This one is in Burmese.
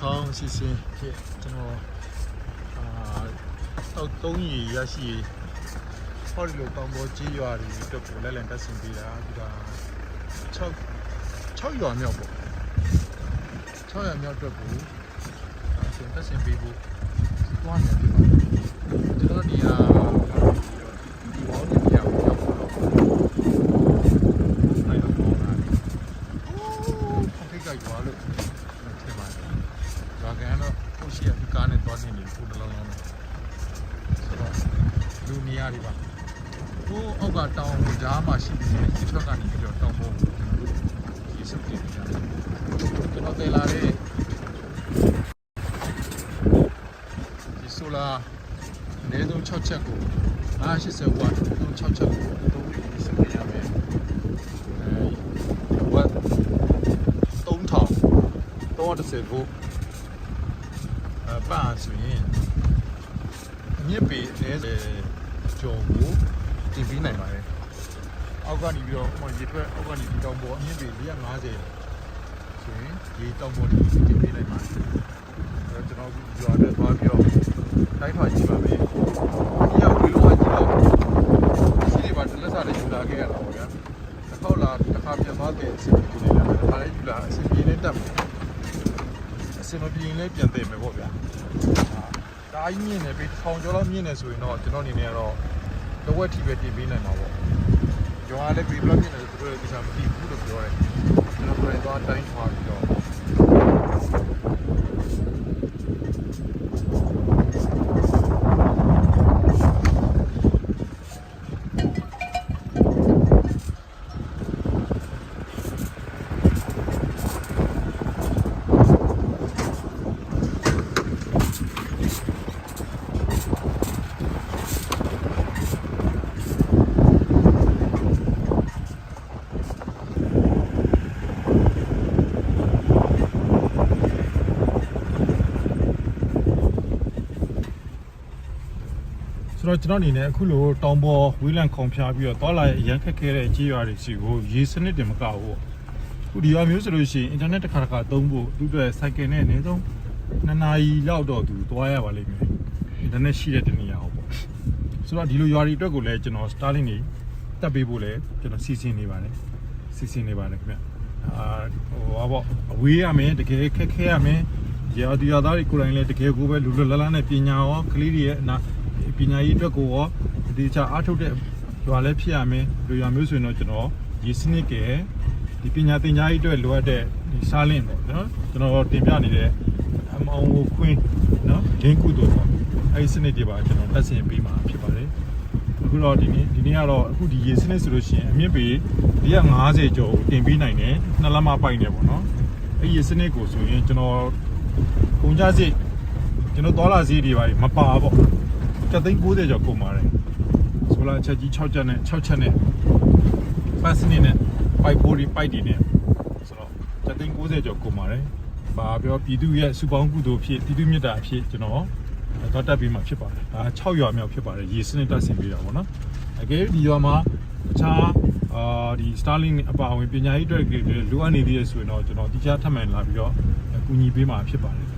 ဆောင်စီစဉ်ဖြစ်ကျွန်တော်အာတော့သုံးရီရရှိဟောဒီလိုတောင်ပေါ်ကြီးရွာတွေအတွက်ကိုလက်လန်တက်ဆင်ပေးတာဒီက6 6ရွာမြောက်ပေါ့6ရွာမြောက်အတွက်ကိုအရှင်တက်ဆင်ပေးဖို့တွားနေတယ်ကျွန်တော်ဒီဟာဒီဘောင်းကြီးရောက်တော့နိုင်တော့ပေါ့လားအိုးဖိတ်ကြိုက်သွားလို့ထင်ပါတယ်။ဒါ ကန်တော့ကိုရှိရဒီကားနဲ့တွားနေနေကိုတလုံးလုံးနဲ့ဆိုတော့လူနေရာတွေပါဟိုအောက်ကတောင်ကြားမှာရှိနေတဲ့ဒီဘက်ကနေပြီးတော့တောင်ပေါ်ကိုဒီစုပ်တင်ကြတယ်။ကျွန်တော်တည်လာတဲ့ဒီဆိုလာအနည်းဆုံး6ချက်ကို80ဝတ်အနည်းဆုံး6ချက်ကိုသုံးပြီးစုပ်တင်ရမယ်။အဲဝတ်3000 330ဖို့အ ပန်းဆိုရင်အမြင့်ပေအဲကျော်ကိုတင်ပြီးနိုင်ပါတယ်အောက်ကနေပြီးတော့ဟိုရေထွက်အောက်ကနေဒီတောင်ပေါ်အမြင့်ပေ450ဆိုရင်ဒီတောင်ပေါ်ကိုတင်ပြီးနိုင်ပါတယ်အဲကျွန်တော်အခုရွာနဲ့သွားပြီးတော့တိုင်းထွာကြည့်ပါမယ်ဒီရောက်ဒီလိုမှကြည့်တော့စီးတွေပါတလက်စားလေးယူလာခဲ့ရတာပေါ့ဗျာတစ်ခေါက်လာတစ်ခါပြန်သွားတဲ့အစီအစဉ်လေးလာတယ်ဒါလည်းယူလာအစီအစဉ်လေးတက်မယ် အစင်မပြေရင်လည်းပြန်သိမယ်ပေါ့ဗျာ။ဒါကြီးမြင့်နေပြီထောင်ကျော်လောက်မြင့်နေဆိုရင်တော့ကျွန်တော်အနေနဲ့ကတော့တဝက်ထိပဲပြင်ပေးနိုင်မှာပေါ့။ကျော်ကလည်းပြီဘလောက်မြင့်နေဆိုသူတို့လည်းဒီစားမသိဘူးလို့ပြောတယ်။ကျွန်တော်တို့တော့တိုင်းထွာပြီးတော့ ဆိုတော့ကျွန်တော်အနေနဲ့အခုလိုတောင်ပေါ်ဝေးလံခုံဖြားပြီးတော့တောလာရန်ခက်ခဲတဲ့ကြေးရွာတွေစီကိုရေစနစ်တင်မကဘူးပေါ့။ခုဒီရွာမျိုးဆိုလို့ရှိရင်အင်တာနက်တစ်ခါတစ်ခါသုံးဖို့သူ့အတွက်စိုက်ကယ်နဲ့အနည်းဆုံး2နာရီလောက်တော့သူသွားရပါလိမ့်မယ်။အင်တာနက်ရှိတဲ့တနေရာကိုပေါ့။ဆိုတော့ဒီလိုရွာတွေအတွက်ကိုလည်းကျွန်တော် Starlink တွေတက်ပေးဖို့လည်းကျွန်တော်စီစဉ်နေပါတယ်။စီစဉ်နေပါတယ်ခင်ဗျ။အာဟိုပါပေါ့အဝေးရမယ်တကယ်ခက်ခဲရမယ်။ရာဒီယာသားတွေကိုယ်တိုင်လည်းတကယ်ကိုပဲလူလူလလနဲ့ပညာရောကလေးတွေရဲ့အနာ ပညာရေးအတွက်ကိုရောဒီချာအားထုတ်တဲ့ရွာလည်းဖြစ်ရမယ်လူရွာမျိုးဆိုရင်တော့ကျွန်တော်ရေစနစ်ကဲဒီပညာသင်ကြားရေးအတွက်လိုအပ်တဲ့ဒီစားလင့်ပေါ့နော်ကျွန်တော်တင်ပြနေတဲ့အမောင်ကိုခွင်းနော်ဂင်းကုတို့ပေါ့အဲဒီစနစ်တွေပါကျွန်တော်တက်ဆင်ပေးမှာဖြစ်ပါတယ်အခုတော့ဒီနေ့ဒီနေ့ကတော့အခုဒီရေစနစ်ဆိုလို့ရှိရင်အမြင့်ပေ150ကျော်ကိုတင်ပေးနိုင်တယ်နှစ်လက်မပိုက်နေပေါ့နော်အဲဒီရေစနစ်ကိုဆိုရင်ကျွန်တော်ကုန်ကြစိတ်ကျွန်တော်ဒေါ်လာဈေးတွေပါမပါပေါ့ ကျပ်သိန်း90ကျော်ကုန်ပါတယ်ဆိုလာချက်ကြီး6ချက်နဲ့6ချက်နဲ့ပတ်စနစ်နဲ့ပိုက်ပိုးတွေပိုက်တွေနဲ့ဆိုတော့ကျပ်သိန်း90ကျော်ကုန်ပါတယ်ဘာပြောပြည်သူရဲ့စုပေါင်းကုသိုလ်ဖြစ်ပြည်သူမြတ်တာအဖြစ်ကျွန်တော်တော့တက်ပြီးမှဖြစ်ပါတယ်ဒါ6ရွာမြောက်ဖြစ်ပါတယ်ရေစနစ်တက်ဆင်ပေးတာပေါ့နော်အကယ်ဒီရွာမှာအခြားအာဒီ Starlink အပါအဝင်ပညာရေးအတွက်လိုအပ်နေသေးရဆိုရင်တော့ကျွန်တော်တိကျထပ်မံလာပြီးတော့အကူအညီပေးမှာဖြစ်ပါတယ်